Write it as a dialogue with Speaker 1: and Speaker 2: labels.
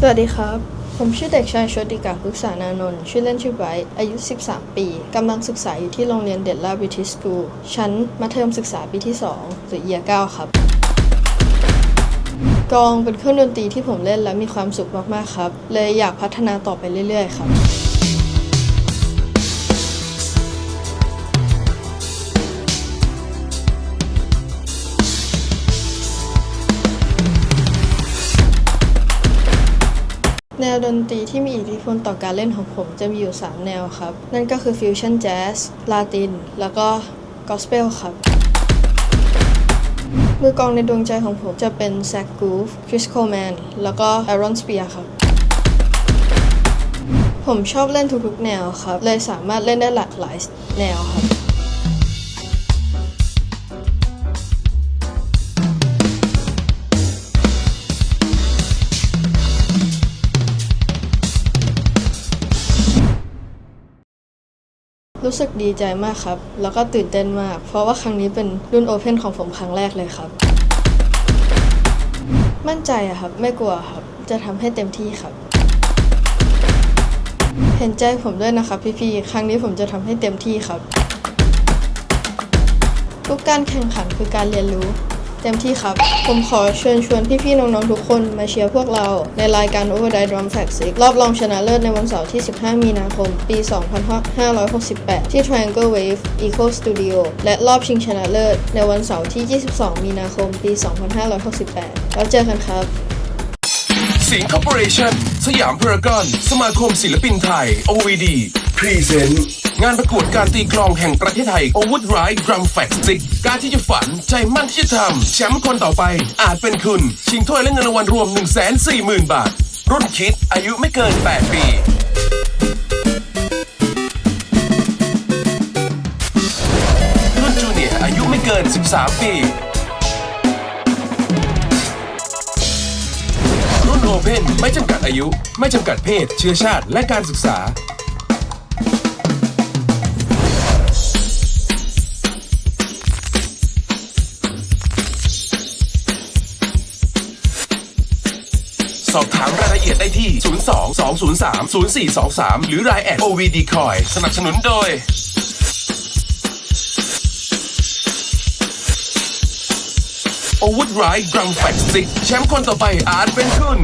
Speaker 1: สวัสดีครับ ผมชื่อเด็กชายโชติกาพึกษานานนท์ชื่อเล่นชื่อไบรท์อายุ 13 ปี กำลังศึกษาอยู่ที่โรงเรียนเดดลาวิทิสคูลชั้นมัธยมศึกษาปีที่ 2 หรือเอีย9ครับ กองเป็นเครื่องดนตรีที่ผมเล่นและมีความสุขมาก ๆ ครับ เลยอยากพัฒนาต่อไปเรื่อย ๆ ครับ แนวดนตรีที่มีอิทธิพลต่อการเล่นของผมจะมีอยู่ 3 แนวครับ นั่นก็คือฟิวชั่นแจ๊สลาติน แล้วก็กอสเปลครับ มือกองในดวงใจของผมจะเป็นแซคกูฟคริสโคแมนแล้วก็ไอรอนสเปียร์ครับ ผมชอบเล่นทุกๆแนวครับ เลยสามารถเล่นได้หลากหลายแนวครับ รู้สึกดีใจมากครับ แล้วก็ตื่นเต้นมาก เพราะว่าครั้งนี้เป็นรุ่นโอเพนของผมครั้งแรกเลยครับ มั่นใจอะครับ ไม่กลัวครับ จะทำให้เต็มที่ครับ เห็นใจผมด้วยนะครับพี่ๆ ครั้งนี้ผมจะทำให้เต็มที่ครับ ทุกการแข่งขันคือการเรียนรู้ เต็มที่ครับ ผมขอเชิญชวนพี่ๆน้องๆทุกคนมาเชียร์พวกเราในรายการ Overdrive Drum Fact 6รอบรองชนะเลิศในวันเสาร์ที่ 15 มีนาคม ปี 2568 ที่ Triangle Wave Eco Studio และรอบชิงชนะเลิศในวันเสาร์ที่ 22 มีนาคม ปี 2568 แล้วเจอกันครับ
Speaker 2: สิงค Corporation สยามพารากอน สมาคมศิลปินไทย OVD Present งานประกวดการตีกลองแห่งประเทศไทย Overwood Ride Drum f a c t 6การที่จะฝันใจมั่นที่จะทำแชมป์คนต่อไป อาจเป็นคุณ ชิงถ้วยและเงินรางวัลรวม 140,000 บาท รุ่นคิดอายุไม่เกิน 8 ปีรุ่นจูเนียร์อายุไม่เกิน 13 ปีรุ่นโอเพนไม่จำกัดอายุ ไม่จำกัดเพศ เชื้อชาติและการศึกษา อบถามรายละเอียดได้ที่ 02 203 0423 หรือรายแอด OVD Coy สนับสนุนโดยโอวุฒไรกรัมแฟกซิกแชมป์คนต่อไปอาร์ตเป็นคุณ